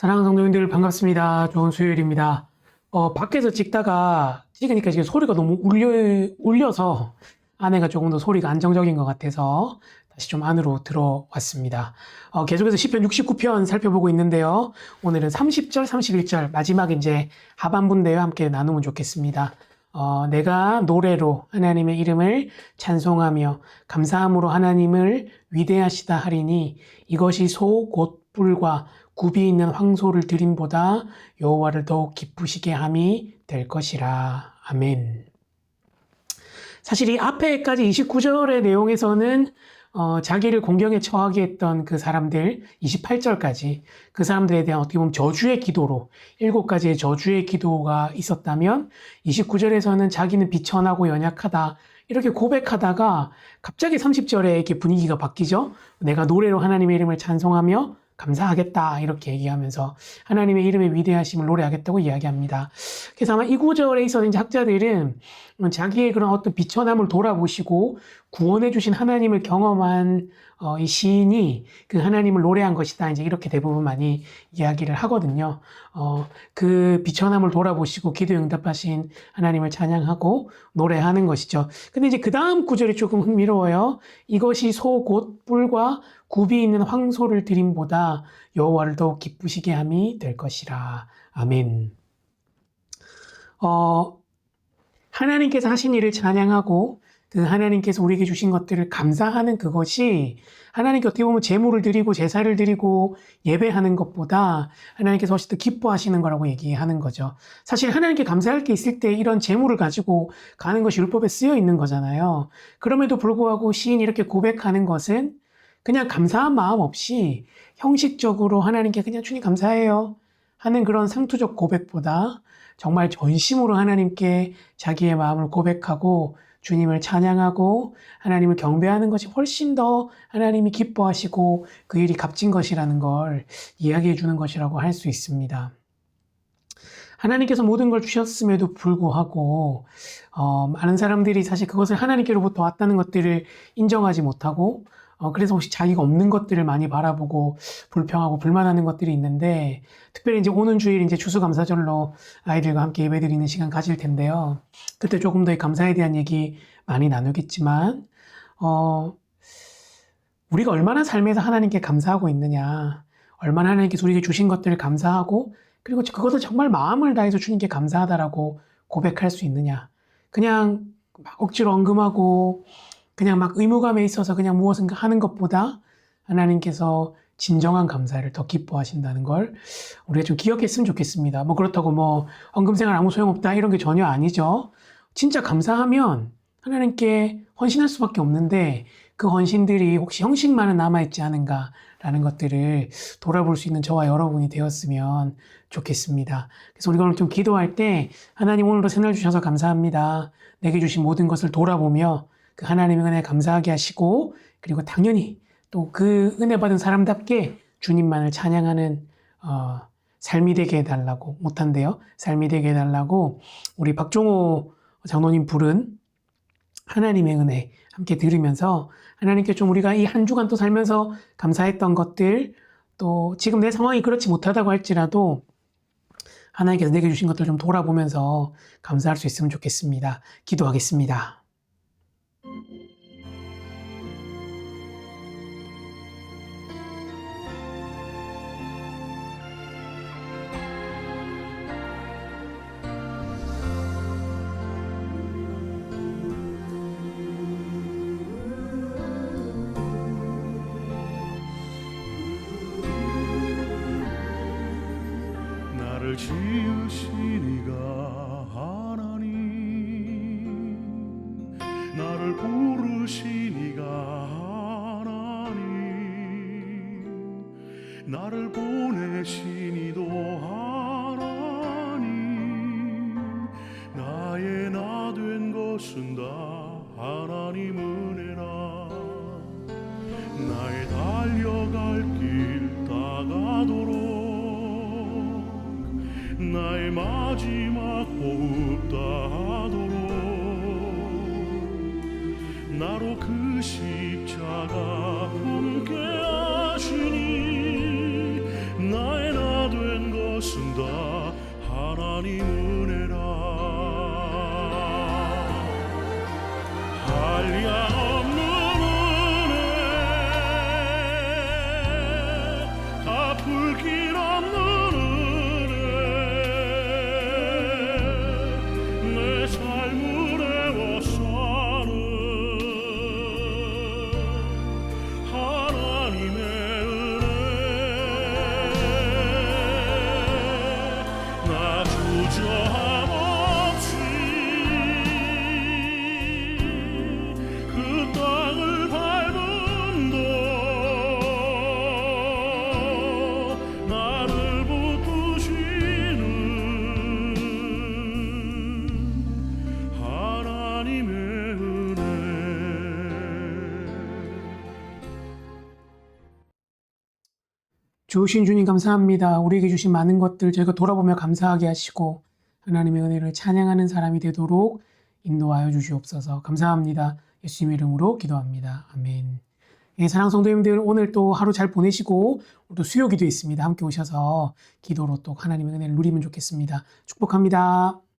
사랑하는 성도님들 반갑습니다. 좋은 수요일입니다. 어, 밖에서 찍다가 찍으니까 지금 소리가 너무 울려, 울려서 아내가 조금 더 소리가 안정적인 것 같아서 다시 좀 안으로 들어왔습니다. 어, 계속해서 10편 69편 살펴보고 있는데요. 오늘은 30절, 31절 마지막 이제 하반부인데요. 함께 나누면 좋겠습니다. 어, 내가 노래로 하나님의 이름을 찬송하며 감사함으로 하나님을 위대하시다 하리니 이것이 소곧 뿔과 굽이 있는 황소를 드림보다 여호와를 더욱 기쁘시게 함이 될 것이라. 아멘. 사실 이 앞에까지 29절의 내용에서는 어, 자기를 공경에 처하게 했던 그 사람들 28절까지 그 사람들에 대한 어떻게 보면 저주의 기도로 일곱 가지의 저주의 기도가 있었다면 29절에서는 자기는 비천하고 연약하다 이렇게 고백하다가 갑자기 30절에 이렇게 분위기가 바뀌죠. 내가 노래로 하나님의 이름을 찬송하며 감사하겠다 이렇게 얘기하면서 하나님의 이름의 위대하심을 노래하겠다고 이야기합니다. 그래서 아마 이 구절에 있어서 이제 학자들은 자기의 그런 어떤 비천함을 돌아보시고 구원해 주신 하나님을 경험한 어, 이 시인이 그 하나님을 노래한 것이다 이제 이렇게 대부분 많이 이야기를 하거든요. 어, 그 비천함을 돌아보시고 기도 응답하신 하나님을 찬양하고 노래하는 것이죠. 근데 이제 그 다음 구절이 조금 흥미로워요. 이것이 소 곧 뿔과 굽이 있는 황소를 드림보다 여호와를 더욱 기쁘시게 함이 될 것이라. 아멘. 어, 하나님께서 하신 일을 찬양하고 그 하나님께서 우리에게 주신 것들을 감사하는 그것이 하나님께 어떻게 보면 제물을 드리고 제사를 드리고 예배하는 것보다 하나님께서 훨씬 더 기뻐하시는 거라고 얘기하는 거죠. 사실 하나님께 감사할 게 있을 때 이런 제물을 가지고 가는 것이 율법에 쓰여 있는 거잖아요. 그럼에도 불구하고 시인이 이렇게 고백하는 것은 그냥 감사한 마음 없이 형식적으로 하나님께 그냥 주님 감사해요 하는 그런 상투적 고백보다 정말 전심으로 하나님께 자기의 마음을 고백하고 주님을 찬양하고 하나님을 경배하는 것이 훨씬 더 하나님이 기뻐하시고 그 일이 값진 것이라는 걸 이야기해 주는 것이라고 할 수 있습니다. 하나님께서 모든 걸 주셨음에도 불구하고 어, 많은 사람들이 사실 그것을 하나님께로부터 왔다는 것들을 인정하지 못하고 어, 그래서 혹시 자기가 없는 것들을 많이 바라보고 불평하고 불만하는 것들이 있는데 특별히 이제 오는 주일 이제 추수감사절로 아이들과 함께 예배드리는 시간 가질 텐데요. 그때 조금 더이 감사에 대한 얘기 많이 나누겠지만 어, 우리가 얼마나 삶에서 하나님께 감사하고 있느냐, 얼마나 하나님께서 우리에게 주신 것들을 감사하고 그리고 그것을 정말 마음을 다해서 주님께 감사하다라고 고백할 수 있느냐. 그냥 막 억지로 언금하고 그냥 막 의무감에 있어서 그냥 무엇인가 하는 것보다 하나님께서 진정한 감사를 더 기뻐하신다는 걸 우리가 좀 기억했으면 좋겠습니다. 뭐 그렇다고 뭐 헌금생활 아무 소용없다 이런 게 전혀 아니죠. 진짜 감사하면 하나님께 헌신할 수밖에 없는데 그 헌신들이 혹시 형식만은 남아있지 않은가라는 것들을 돌아볼 수 있는 저와 여러분이 되었으면 좋겠습니다. 그래서 우리가 오늘 좀 기도할 때 하나님 오늘도 새날 주셔서 감사합니다. 내게 주신 모든 것을 돌아보며 그 하나님의 은혜 감사하게 하시고 그리고 당연히 또 그 은혜 받은 사람답게 주님만을 찬양하는 어, 삶이 되게 해달라고 못한데요 삶이 되게 해달라고 우리 박종호 장로님 부른 하나님의 은혜 함께 들으면서 하나님께 좀 우리가 이 한 주간 또 살면서 감사했던 것들 또 지금 내 상황이 그렇지 못하다고 할지라도 하나님께서 내게 주신 것들 좀 돌아보면서 감사할 수 있으면 좋겠습니다. 기도하겠습니다. 나의 마지막 호흡 다하도록. 나로 그 십자가 나 주신 주님 감사합니다. 우리에게 주신 많은 것들 저희가 돌아보며 감사하게 하시고 하나님의 은혜를 찬양하는 사람이 되도록 인도하여 주시옵소서. 감사합니다. 예수님의 이름으로 기도합니다. 아멘. 예, 사랑 성도님들 오늘 또 하루 잘 보내시고 또 수요 기도 있습니다. 함께 오셔서 기도로 또 하나님의 은혜를 누리면 좋겠습니다. 축복합니다.